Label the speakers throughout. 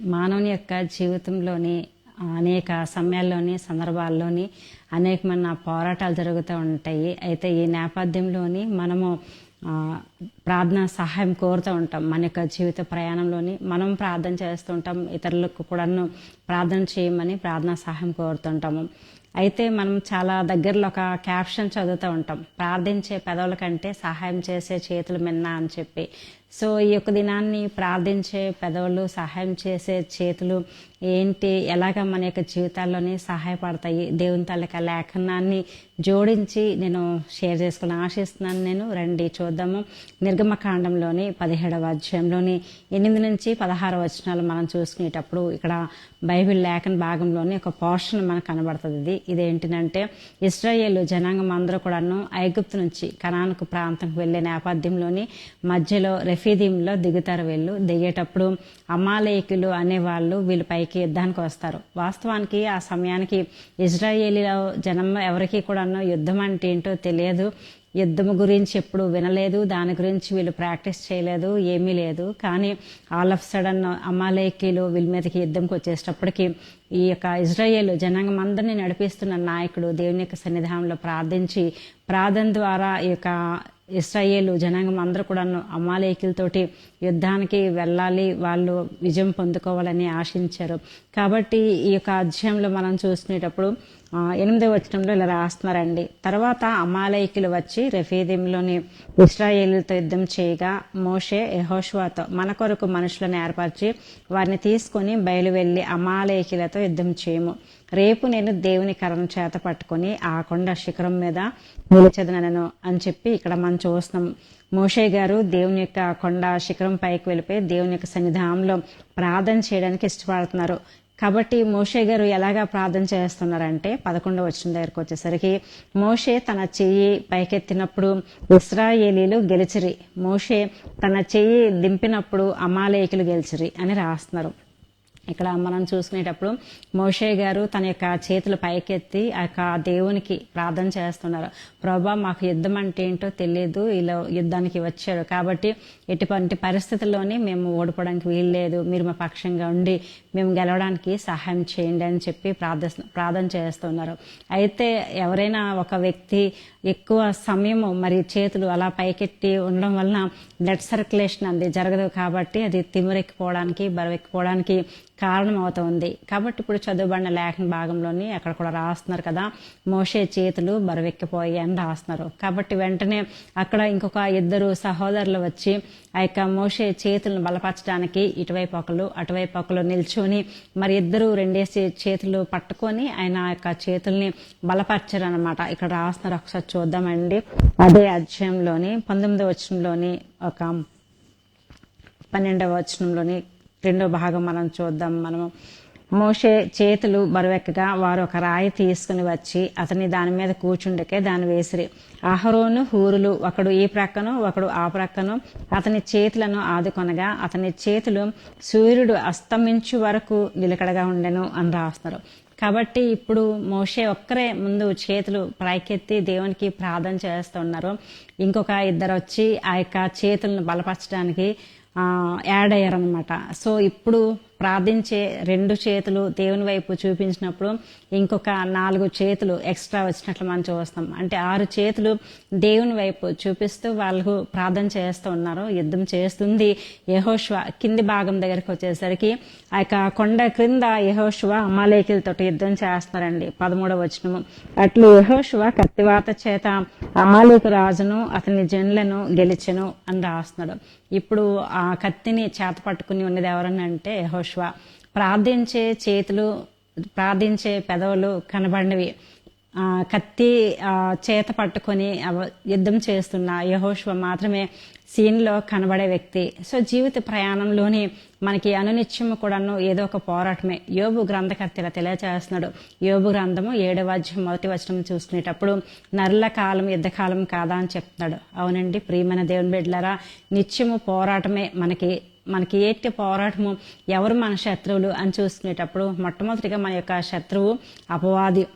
Speaker 1: మానవుని యొక్క జీవితంలోని అనేక సమయాల్లోని సందర్భాల్లోని అనేకమైన పోరాటాలు జరుగుతూ ఉంటాయి. అయితే ఈ నేపథ్యంలోని మనము ప్రార్థన సహాయం కోరుతూ ఉంటాం. మన యొక్క జీవిత ప్రయాణంలోని మనం ప్రార్థన చేస్తుంటాం ఇతరులకు కూడాను ప్రార్థన చేయమని ప్రార్థన సహాయం కోరుతుంటాము అయితే మనం చాలా దగ్గరలో ఒక క్యాప్షన్ చదువుతూ ఉంటాం. ప్రార్థించే పెదవుల కంటే సహాయం చేసే చేతులు మిన్నా అని చెప్పి. సో ఈ యొక్క దినాన్ని ప్రార్థించే పెదవులు సహాయం చేసే చేతులు ఏంటి? ఎలాగ మన యొక్క జీవితాల్లోనే సహాయపడతాయి? దేవుని తాలూకా లేఖనాన్ని జోడించి నేను షేర్ చేసుకుని ఆశిస్తున్నాను. నేను రండి చూద్దాము. నిర్గమకాండంలోని పదిహేడవ అధ్యాయంలోని ఎనిమిది నుంచి పదహారు వచనాలు మనం చూసుకునేటప్పుడు ఇక్కడ బైబిల్ లేఖన భాగంలోని ఒక పోర్షన్ మనకు కనబడుతుంది. ఇది ఇదేంటిదంటే ఇస్రాయేల్ జనాంగం అందరూ కూడాను ఐగుప్తు నుంచి కనానుకు ప్రాంతంకు వెళ్ళే నేపథ్యంలోని మధ్యలో రెఫీదీంలో దిగుతారు వీళ్ళు. దిగేటప్పుడు అమాలేకులు అనేవాళ్ళు వీళ్ళు పైకి యుద్ధానికి వస్తారు. వాస్తవానికి ఆ సమయానికి ఇజ్రాయేలీలో జనం ఎవరికి కూడా యుద్ధం అంటే ఏంటో తెలియదు. యుద్ధం గురించి ఎప్పుడు వినలేదు. దాని గురించి వీళ్ళు ప్రాక్టీస్ చేయలేదు. ఏమీ లేదు. కానీ ఆల్ ఆఫ్ సడన్ అమాలేకీలు వీళ్ళ మీదకి యుద్ధంకి వచ్చేటప్పటికి ఈ యొక్క ఇజ్రాయేల్ జనాంగం అందరినీ నడిపిస్తున్న నాయకుడు దేవుని యొక్క సన్నిధానంలో ప్రార్థించి ప్రార్థన ద్వారా ఈ యొక్క ఇస్రాయేలు జనాంగం అందరూ కూడా అమాలేకులతోటి యుద్ధానికి వెళ్ళాలి వాళ్ళు విజయం పొందుకోవాలని ఆశించారు. కాబట్టి ఈ యొక్క అధ్యాయంలో మనం చూసుకునేటప్పుడు ఎనిమిదవ వచనంలో ఇలా రాస్తున్నారండి. తర్వాత అమాలయకులు వచ్చి రెఫీదింలోని ఇస్రాయేలుతో యుద్ధం చేయగా మోషే యహోష్వాతో మన కొరకు మనుషులను ఏర్పరిచి వారిని తీసుకొని బయలు వెళ్ళి అమాలయకులతో యుద్ధం చేయము. రేపు నేను దేవుని కరణం చేత పట్టుకొని ఆ కొండ శిఖరం మీద నిలిచెదనను అని చెప్పి ఇక్కడ మనం చూస్తున్నాం. మోషే గారు దేవుని యొక్క కొండ శిఖరం పైకి వెళ్ళిపోయి దేవుని యొక్క సన్నిధానంలో ప్రార్థన చేయడానికి ఇష్టపడుతున్నారు. కాబట్టి మోషే గారు ఎలాగా ప్రార్థన చేస్తున్నారంటే పదకొండవ వచ్చిన దగ్గరకు వచ్చేసరికి మోషే తన చెయ్యి పైకెత్తినప్పుడు ఇస్రాయేలీలు గెలిచిరి. మోషే తన చెయ్యి దింపినప్పుడు అమాలేకులు గెలిచిరి అని రాస్తున్నారు. ఇక్కడ మనం చూసుకునేటప్పుడు మోషే గారు తన యొక్క చేతులు పైకెత్తి ఆ యొక్క దేవునికి ప్రార్థన చేస్తున్నారు. ప్రభా మాకు యుద్ధం అంటే ఏంటో తెలియదు ఇలా యుద్ధానికి వచ్చాడు కాబట్టి ఎటువంటి పరిస్థితుల్లోనే మేము ఓడిపోవడానికి వీల్లేదు. మీరు మా పక్షంగా ఉండి మేము గెలవడానికి సహాయం చేయండి అని చెప్పి ప్రార్థ ప్రార్థన చేస్తున్నారు. అయితే ఎవరైనా ఒక వ్యక్తి ఎక్కువ సమయం మరి చేతులు అలా పైకెత్తి ఉండడం వలన బ్లడ్ సర్క్యులేషన్ అది జరగదు కాబట్టి అది తిమిరెక్కిపోవడానికి బరువెక్కిపోవడానికి కారణం అవుతుంది కాబట్టి ఇప్పుడు చదువుబడిన లేఖన భాగంలోని అక్కడ కూడా రాస్తున్నారు కదా మోసే చేతులు బరవెక్కిపోయాయి అని రాస్తున్నారు. కాబట్టి వెంటనే అక్కడ ఇంకొక ఇద్దరు సహోదరులు వచ్చి ఆ యొక్క మోసే చేతులను బలపరచడానికి ఇటువైపు ఒకరు అటువైపు ఒకరు నిల్చొని మరి ఇద్దరు రెండేసి చేతులు పట్టుకొని ఆయన యొక్క చేతుల్ని బలపరిచారు అనమాట ఇక్కడ రాస్తున్నారు ఒకసారి చూద్దామండి. అదే అధ్యాయంలోని పంతొమ్మిదో వచనంలోని ఒక పన్నెండవ వచనంలోని రెండో భాగం మనం చూద్దాం. మనము మోషే చేతులు బరువెక్కగా వారు ఒక రాయి తీసుకుని వచ్చి అతని దాని మీద కూర్చుండకే దాన్ని వేసిరి. అహరోను హూరులు ఒకడు ఈ ప్రక్కను ఒకడు ఆ ప్రక్కను అతని చేతులను ఆదుకొనగా అతని చేతులు సూర్యుడు అస్తమించు వరకు నిలకడగా ఉండెను అని రాస్తారు. కాబట్టి ఇప్పుడు మోషే ఒక్కరే ముందు చేతులు పైకెత్తి దేవునికి ప్రార్థన చేస్తున్నారు. ఇంకొక ఇద్దరు వచ్చి ఆ యొక్క చేతులను బలపరచడానికి యాడ్ అయ్యారనమాట సో ఇప్పుడు ప్రార్థించే రెండు చేతులు దేవుని వైపు చూపించినప్పుడు ఇంకొక నాలుగు చేతులు ఎక్స్ట్రా వచ్చినట్లు మనం చూస్తాం. అంటే ఆరు చేతులు దేవుని వైపు చూపిస్తూ వాళ్ళకు ప్రార్థన చేస్తూ ఉన్నారు యుద్ధం చేస్తుంది. యహోష్వ కింది భాగం దగ్గరికి వచ్చేసరికి ఆ యొక్క కొండ క్రింద యహోష్వ అమాలేకులతో యుద్ధం చేస్తున్నారండి పదమూడవ వచనము. అట్లు యహోష్వ కత్తివాత చేత అమాలేకు రాజును అతని జన్లను గెలిచెను అని రాస్తున్నాడు. ఇప్పుడు ఆ కత్తిని చేత పట్టుకుని ఉన్నది ఎవరని అంటే యహోష్వ. ప్రార్థించే చేతులు ప్రార్థించే పెదవులు కనబడినవి. కత్తి చేత పట్టుకొని యుద్ధం చేస్తున్న యహోష్వ మాత్రమే సీన్లో కనబడే వ్యక్తి. సో జీవిత ప్రయాణంలోని మనకి అనునిత్యము కూడాను ఏదో ఒక పోరాటమే. యోబు గ్రంథకర్త ఇలా తెలియజేస్తున్నాడు యోబు గ్రంథము ఏడవ అధ్యాయం మొదటి వచనం చూసుకునేటప్పుడు నరుల కాలం యుద్ధకాలం కాదా అని చెప్తున్నాడు. అవునండి ప్రియమైన దేవుని బిడ్డలారా నిత్యము పోరాటమే మనకి మనకి ఏంటి పోరాటము ఎవరు మన శత్రువులు అని చూసుకునేటప్పుడు మొట్టమొదటిగా మన యొక్క శత్రువు అపవాది.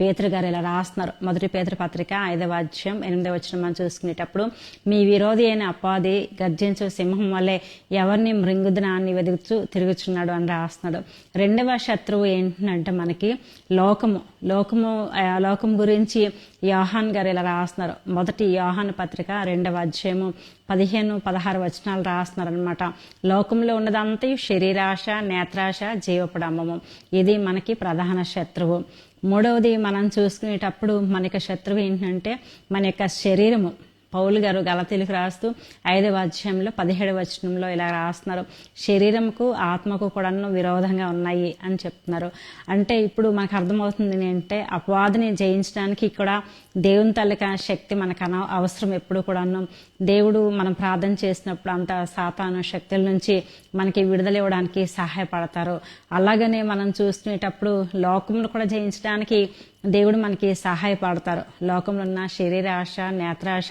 Speaker 1: పేతురు గారు ఇలా రాస్తున్నారు. మొదటి పేతురు పత్రిక ఐదవ అధ్యాయం ఎనిమిదవ వచ్చిన మనం చూసుకునేటప్పుడు మీ విరోధి అయిన అపాది గర్జించు సింహం వల్లే ఎవరిని మృంగుదనాన్ని వెతుకుతూ తిరుగుచున్నాడు అని రాస్తున్నాడు రెండవ శత్రువు ఏంటంటే మనకి లోకము. లోకము లోకం గురించి యోహాన్ గారు ఇలా రాస్తున్నారు. మొదటి యోహాన్ పత్రిక రెండవ అధ్యాయము పదిహేను పదహారు వచనాలు రాస్తున్నారు అనమాట లోకంలో ఉన్నదంతా శరీరాశ నేత్రాశ జీవపడమము ఇది మనకి ప్రధాన శత్రువు. మూడవది మనం చూసుకునేటప్పుడు మన యొక్క శత్రువు ఏంటంటే మన యొక్క శరీరము. పౌలు గారు గలతీలకు రాస్తూ ఐదవ అధ్యాయంలో పదిహేడవ వచనంలో ఇలా రాస్తున్నారు. శరీరంకు ఆత్మకు కూడాను విరోధంగా ఉన్నాయి అని చెప్తున్నారు. అంటే ఇప్పుడు మనకు అర్థమవుతుంది ఏంటంటే అపవాదిని జయించడానికి ఇక్కడ దేవుని తల్లిక శక్తి మనకు అన అవసరం ఎప్పుడు కూడాను. దేవుడు మనం ప్రార్థన చేసినప్పుడు అంత సాతాను శక్తుల నుంచి మనకి విడుదల ఇవ్వడానికి సహాయపడతారు. అలాగనే మనం చూసుకునేటప్పుడు లోకమును కూడా జయించడానికి దేవుడు మనకి సహాయపడతారు. లోకంలో ఉన్న శరీరాశ నేత్రాశ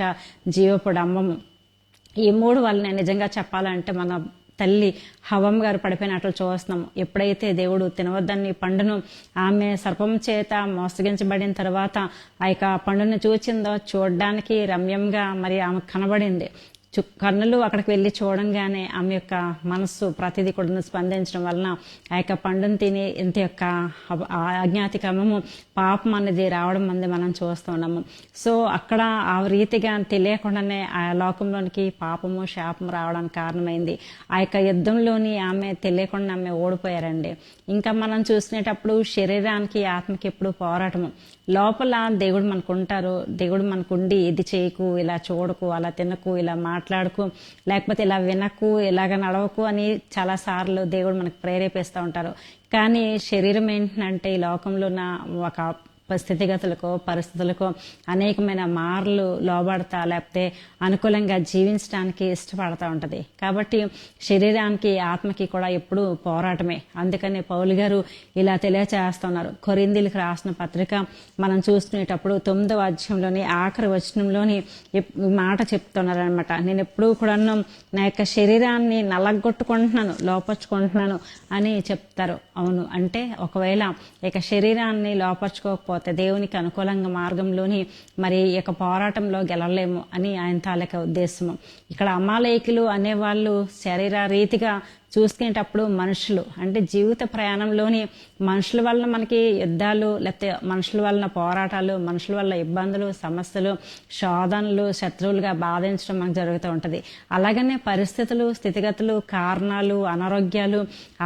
Speaker 1: జీవపుడంబము ఈ మూడు వల్ల నిజంగా చెప్పాలంటే మన తల్లి హవం గారు పడిపోయినట్లు చూస్తున్నాం ఎప్పుడైతే దేవుడు తినవద్దని పండును ఆమె సర్పం చేత మోసగించబడిన తర్వాత ఆ యొక్క పండును చూచిందో చూడడానికి రమ్యంగా మరి ఆమె కనబడింది. చు కన్నులు అక్కడికి వెళ్ళి చూడంగానే ఆమె యొక్క మనస్సు ప్రతిదీ కూడా స్పందించడం వలన ఆ యొక్క పండును తిని ఇంత యొక్క అజ్ఞాతికమము పాపం అనేది రావడం అనేది మనం చూస్తున్నాము సో అక్కడ ఆ రీతిగా తెలియకుండానే ఆ లోకంలోనికి పాపము శాపము రావడానికి కారణమైంది. ఆ యొక్క యుద్ధంలోని ఆమె తెలియకుండా ఆమె ఓడిపోయారండి. ఇంకా మనం చూసినప్పుడు శరీరానికి ఆత్మకి ఎప్పుడు పోరాటము. లోపల దేవుడు మనకు ఉంటారు దేవుడు మనకుండి ఇది చేయకు ఇలా చూడకు అలా తినకు ఇలా మాట్లాడకు లేకపోతే ఇలా వినకు ఇలాగ నడవకు అని చాలా సార్లు దేవుడు మనకు ప్రేరేపిస్తూ ఉంటారు. కానీ శరీరం ఏంటంటే ఈ లోకంలో ఉన్న ఒక స్థితిగతులకు పరిస్థితులకు అనేకమైన మార్లు లోబడతా లేకపోతే అనుకూలంగా జీవించడానికి ఇష్టపడతా ఉంటుంది. కాబట్టి శరీరానికి ఆత్మకి కూడా ఎప్పుడూ పోరాటమే. అందుకని పౌలు గారు ఇలా తెలియచేస్తున్నారు. కొరిందీలకు రాసిన పత్రిక మనం చూసుకునేటప్పుడు తొమ్మిదవ అధ్యాయంలోని ఆఖరి వచనంలోని మాట చెప్తున్నారు అనమాట నేను ఎప్పుడూ కూడా నా యొక్క శరీరాన్ని నలగొట్టుకుంటున్నాను లోపరుచుకుంటున్నాను అని చెప్తారు. అవును. అంటే ఒకవేళ ఇక శరీరాన్ని లోపరచుకోకపోతే దేవునికి అనుకూలంగా మార్గంలోని మరి ఇక యొక్క పోరాటంలో గెలవలేము అని ఆయన తాలూకా ఉద్దేశము. ఇక్కడ అమాలయకులు అనేవాళ్ళు శరీర రీతిగా చూసుకునేటప్పుడు మనుషులు అంటే జీవిత ప్రయాణంలోని మనుషుల వలన మనకి యుద్ధాలు లేకపోతే మనుషుల వలన పోరాటాలు మనుషుల వల్ల ఇబ్బందులు సమస్యలు శోధనలు శత్రువులుగా బాధించడం మనకు జరుగుతూ ఉంటుంది. అలాగనే పరిస్థితులు స్థితిగతులు కారణాలు అనారోగ్యాలు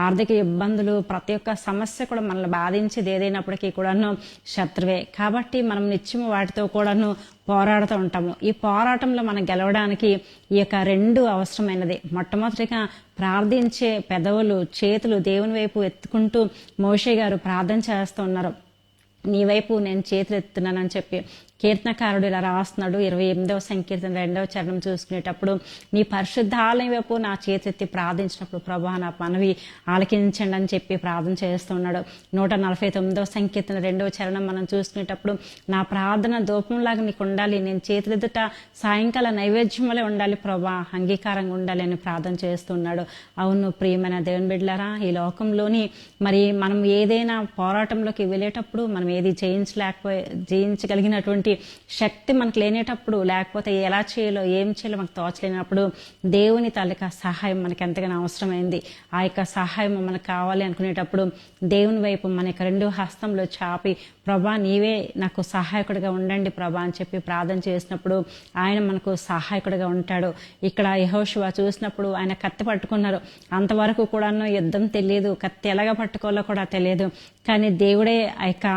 Speaker 1: ఆర్థిక ఇబ్బందులు ప్రతి ఒక్క సమస్య కూడా మనల్ని బాధించేది ఏదైనప్పటికీ కూడాను శత్రువే. కాబట్టి మనం నిత్యం వాటితో కూడాను పోరాడుతూ ఉంటాము. ఈ పోరాటంలో మనం గెలవడానికి ఈ యొక్క రెండు అవసరమైనది. మొట్టమొదటిగా ప్రార్థించే పెదవులు చేతులు దేవుని వైపు ఎత్తుకుంటూ మోషే గారు ప్రార్థన చేస్తున్నారు నీ వైపు నేను చేతులు ఎత్తున్నానని చెప్పి కీర్తనకారుడు ఇలా రాస్తున్నాడు. ఇరవై ఎనిమిదవ సంకీర్తన రెండవ చరణం చూసుకునేటప్పుడు నీ పరిశుద్ధాలయం వైపు నా చేతెత్తి ప్రార్థించినప్పుడు ప్రభా నా మనవి ఆలకించండి అని చెప్పి ప్రార్థన చేస్తున్నాడు నూట నలభై తొమ్మిదవ సంకీర్తన రెండవ చరణం మనం చూసుకునేటప్పుడు నా ప్రార్థన దూపంలాగా నీకు ఉండాలి. నేను చేతులెదుట సాయంకాల నైవేద్యం వలె ఉండాలి ప్రభా అంగీకారంగా ఉండాలి అని ప్రార్థన చేస్తున్నాడు అవును ప్రియమైన దేవుని బిడ్డలారా ఈ లోకంలోని మరి మనం ఏదైనా పోరాటంలోకి వెళ్ళేటప్పుడు మనం ఏది జయించలేకపోయి జయించగలిగినటువంటి శక్తి మనకు లేనేటప్పుడు లేకపోతే ఎలా చేయాలో ఏం చేయాలో మనకు తోచలేనప్పుడు దేవుని తాలూకా సహాయం మనకి ఎంతగానో అవసరమైంది. ఆ యొక్క సహాయం మనకు కావాలి అనుకునేటప్పుడు దేవుని వైపు మన యొక్క రెండు హస్తంలో చాపి ప్రభా నీవే నాకు సహాయకుడిగా ఉండండి ప్రభా అని చెప్పి ప్రార్థన చేసినప్పుడు ఆయన మనకు సహాయకుడిగా ఉంటాడు. ఇక్కడ యహోశివ చూసినప్పుడు ఆయన కత్తి పట్టుకున్నారు. అంతవరకు కూడాను యుద్ధం తెలియదు. కత్తి ఎలాగ పట్టుకోవాలో కూడా తెలియదు. కానీ దేవుడే ఆ యొక్క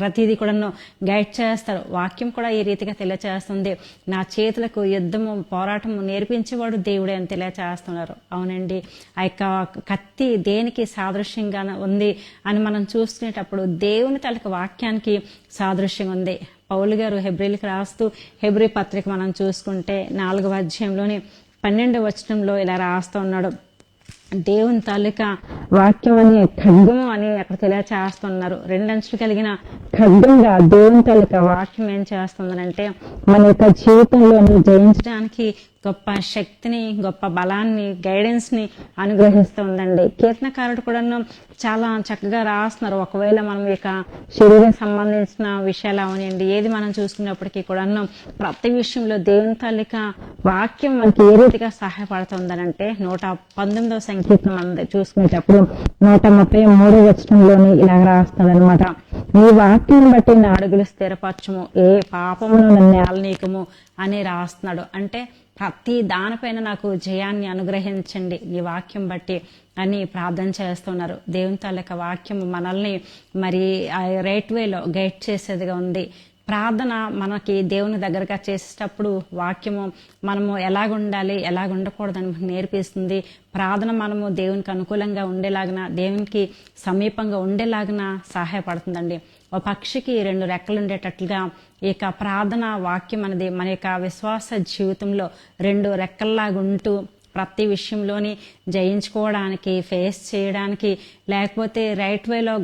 Speaker 1: ప్రతిదీ కూడాను గైడ్ చేస్తారు. వాక్యం కూడా ఈ రీతిగా తెలియచేస్తుంది. నా చేతులకు యుద్ధము పోరాటము నేర్పించేవాడు దేవుడే అని తెలియచేస్తున్నారు. అవునండి. ఆ యొక్క కత్తి దేనికి సాదృశ్యంగా ఉంది అని మనం చూసుకునేటప్పుడు దేవుని తలక వాక్యానికి సాదృశ్యం ఉంది. పౌలు గారు హెబ్రిల్కి రాస్తూ హెబ్రి పత్రిక మనం చూసుకుంటే నాలుగవ అధ్యాయంలోని పన్నెండవ వచనంలో ఇలా రాస్తూ ఉన్నాడు. దేవుని తాలూకా వాక్యం అని ఖడ్గము అని అక్కడ తెలియచేస్తున్నారు. రెండంచులు కలిగిన ఖడ్గంగా దేవుని తాలూకా వాక్యం ఏం చేస్తుందంటే మన యొక్క జీవితంలో జయించడానికి గొప్ప శక్తిని గొప్ప బలాన్ని గైడెన్స్ని అనుగ్రహిస్తుందండి. కీర్తనకారుడు కూడా చాలా చక్కగా రాస్తున్నారు. ఒకవేళ మనం ఇక శరీరం సంబంధించిన విషయాలు అవనండి ఏది మనం చూసుకున్నప్పటికీ కూడా ప్రతి విషయంలో దేవుని తాలిక వాక్యం మనకి ఏ రీతిగా సహాయపడుతుందనంటే నూట పంతొమ్మిదవ సంకీర్తనం అంది చూసుకునేటప్పుడు నూట ముప్పై మూడో వచనంలోని ఇలాగ రాస్తున్నారు అనమాట నీ వాక్యం బట్టి నా అడుగులు స్థిరపరచము. ఏ పాపమును నేలనీకము అని రాస్తున్నాడు. అంటే ప్రతి దానిపైన నాకు జయాన్ని అనుగ్రహించండి నీ వాక్యం బట్టి అని ప్రార్థన చేస్తున్నారు. దేవుని తాలూకా వాక్యం మనల్ని మరి రైట్ వేలో గైడ్ చేసేదిగా ఉంది. ప్రార్థన మనకి దేవుని దగ్గరగా చేసేటప్పుడు వాక్యము మనము ఎలాగుండాలి ఉండాలి ఉండకూడదని మనకు నేర్పిస్తుంది. ప్రార్థన మనము దేవునికి అనుకూలంగా ఉండేలాగిన దేవునికి సమీపంగా ఉండేలాగిన సహాయపడుతుందండి. ఒక పక్షికి రెండు రెక్కలు ఉండేటట్లుగా ఈ యొక్క ప్రార్థన వాక్యం అనేది మన యొక్క విశ్వాస జీవితంలో రెండు రెక్కల్లాగా ఉంటూ ప్రతి విషయంలోని జయించుకోవడానికి ఫేస్ చేయడానికి లేకపోతే రైట్ వేలో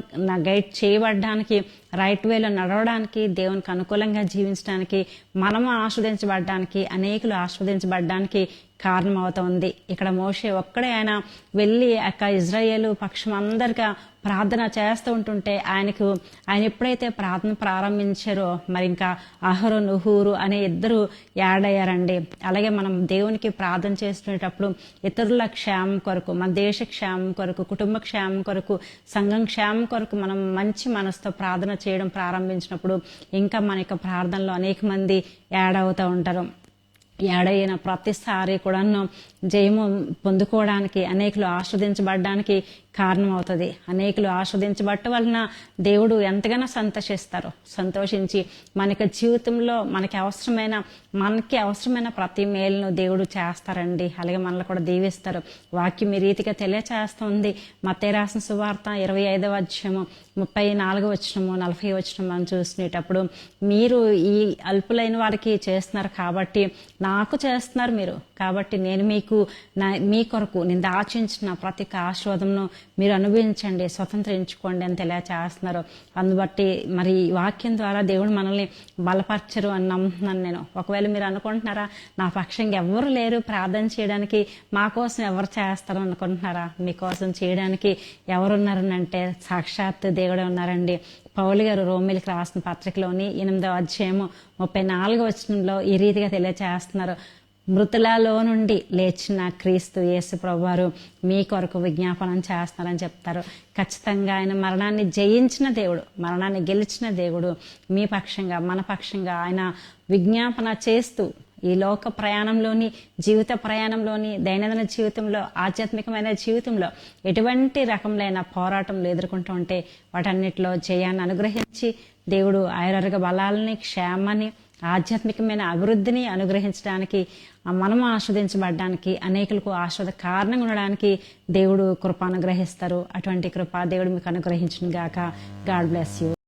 Speaker 1: గైడ్ చేయబడడానికి రైట్ వేలో నడవడానికి దేవునికి అనుకూలంగా జీవించడానికి మనము ఆస్వాదించబడడానికి అనేకులు ఆస్వాదించబడడానికి కారణమవుతోంది. ఇక్కడ మోషే ఒక్కడే ఆయన వెళ్ళి అక్క ఇజ్రాయేల్ పక్షం అందరిగా ప్రార్థన చేస్తూ ఉంటుంటే ఆయనకు ఆయన ఎప్పుడైతే ప్రార్థన ప్రారంభించారో మరి ఇంకా అహరు నుహూరు అనే ఇద్దరు యాడ్ అయ్యారండి అలాగే మనం దేవునికి ప్రార్థన చేస్తున్నప్పుడు ఇతరుల క్షేమం కొరకు మన దేశ క్షేమం కొరకు కుటుంబ క్షేమం కొరకు సంఘం క్షేమం కొరకు మనం మంచి మనసుతో ప్రార్థన చేయడం ప్రారంభించినప్పుడు ఇంకా మన యొక్క ప్రార్థనలో అనేక మంది యాడ్ అవుతూ ఉంటారు. ఏడైన ప్రతిసారి కూడాను జయము పొందుకోవడానికి అనేకులు ఆస్వాదించబడడానికి కారణం అవుతుంది అనేకులు ఆస్వాదించబట్ట వలన దేవుడు ఎంతగానో సంతోషిస్తారు. సంతోషించి మనకి జీవితంలో మనకి అవసరమైన మనకి అవసరమైన ప్రతి మేలును దేవుడు చేస్తారండి. అలాగే మనల్ని కూడా దీవిస్తారు. వాక్యం ఈ రీతిగా తెలియచేస్తుంది. మతే రాసిన సువార్త ఇరవై ఐదవ అధ్యయము ముప్పై నాలుగో వచ్చినము నలభై వచ్చినము మనం చూసినప్పుడు మీరు ఈ అల్పులైన వారికి చేస్తున్నారు కాబట్టి నాకు చేస్తున్నారు మీరు. కాబట్టి నేను మీకు నా మీ కొరకు నేను దాచించిన ప్రతి ఒక్క ఆశీర్వాదంను మీరు అనుభవించండి స్వతంత్రించుకోండి అని తెలియచేస్తున్నారు అందుబట్టి మరి ఈ వాక్యం ద్వారా దేవుడు మనల్ని బలపరచరు అని నమ్ముతున్నాను నేను. ఒకవేళ మీరు అనుకుంటున్నారా నా పక్షంగా ఎవరు లేరు ప్రార్థన చేయడానికి మా కోసం ఎవరు చేస్తారు అనుకుంటున్నారా? మీకోసం చేయడానికి ఎవరున్నారనంటే సాక్షాత్ దేవుడే ఉన్నారండి. పౌలు గారు రోమిలికి రాసిన పత్రికలోని ఎనిమిదవ అధ్యాయము ముప్పై నాలుగో వచనంలో ఈ రీతిగా తెలియచేస్తున్నారు. మృతులలో నుండి లేచిన క్రీస్తు యేసు ప్రభువారు మీ కొరకు విజ్ఞాపనం చేస్తున్నారని చెప్తారు. ఖచ్చితంగా ఆయన మరణాన్ని జయించిన దేవుడు మరణాన్ని గెలిచిన దేవుడు మీ పక్షంగా మన పక్షంగా ఆయన విజ్ఞాపన చేస్తూ ఈ లోక ప్రయాణంలోని జీవిత ప్రయాణంలోని దైనందిన జీవితంలో ఆధ్యాత్మికమైన జీవితంలో ఎటువంటి రకములైన పోరాటంలు ఎదుర్కొంటూ ఉంటే వాటన్నిటిలో జయాన్ని అనుగ్రహించి దేవుడు ఆయుర్వర్గ బలాలని క్షేమాన్ని ఆధ్యాత్మికమైన అభివృద్ధిని అనుగ్రహించడానికి మనము ఆస్వాదించబడడానికి అనేకులకు ఆస్వాద కారణంగా ఉండడానికి దేవుడు కృప అనుగ్రహిస్తారు అటువంటి కృప దేవుడు మీకు అనుగ్రహించిన గాక గాడ్ బ్లెస్ యూ